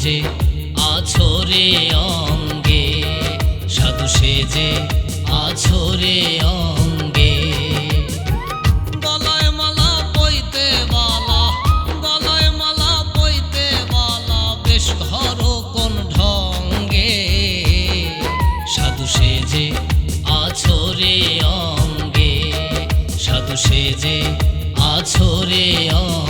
সেজে, আছরে অঙ্গে। সাধু সেজে, আছরে অঙ্গে। গলায় মালা পইতে বালা গলায় মালা পইতে বালা বেশ ধরো কোন ঢঙ্গে। সাধু সেজে, আছরে অঙ্গে। সাধু সেজে, আছরে অঙ্গে।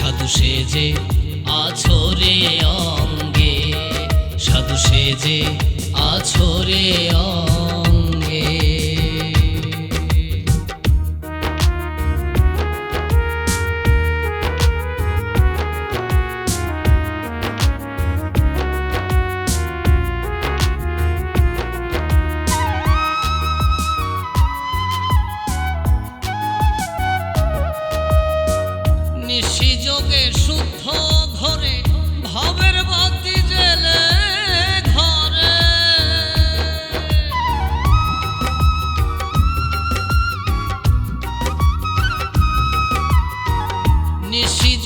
সাধু সেজে আছরে অঙ্গে। সাধু সেজে আছরে অঙ্গে।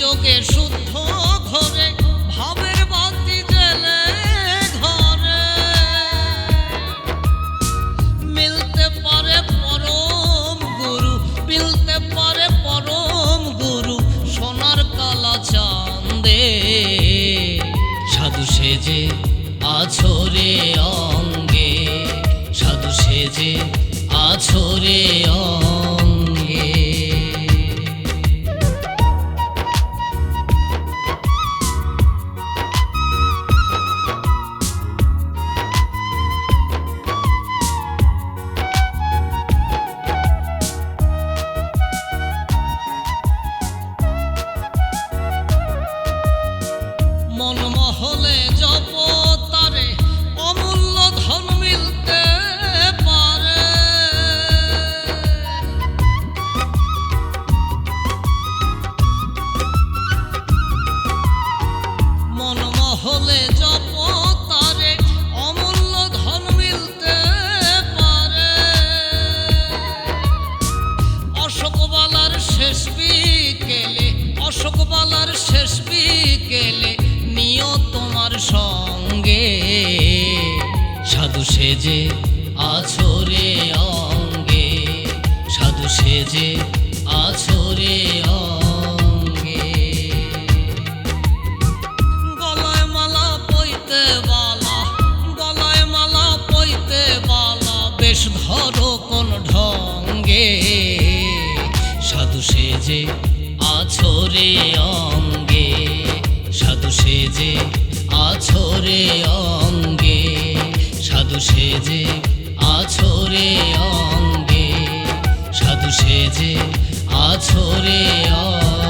যোগে শুদ্ধ ঘরে, ভাবের বাতি জেলে ঘরে। মিলতে পারে পরম গুরু, মিলতে পারে পরম গুরু, সোনার কালা চাঁদে। সাধু সেজে আছরে অঙ্গে, সাধু সেজে আছরে অঙ্গে। মহলে জপ তারে অমূল্য ধন মিলতে পারে। অশোকবালার শেষ বিকেলে অশোকবালার শেষ বিকেলে নিও তোমার সঙ্গে। সাধু সেজে আছরে অঙ্গে, সাধু সেজে বেশ ধরো কোন ঢঙ্গে। সাধু সেজে আছরে অঙ্গে। সাধু সেজে আছরে অঙ্গে। সাধু সেজে আছরে অঙ্গে। সাধু সেজে আছরে অঙ্গে।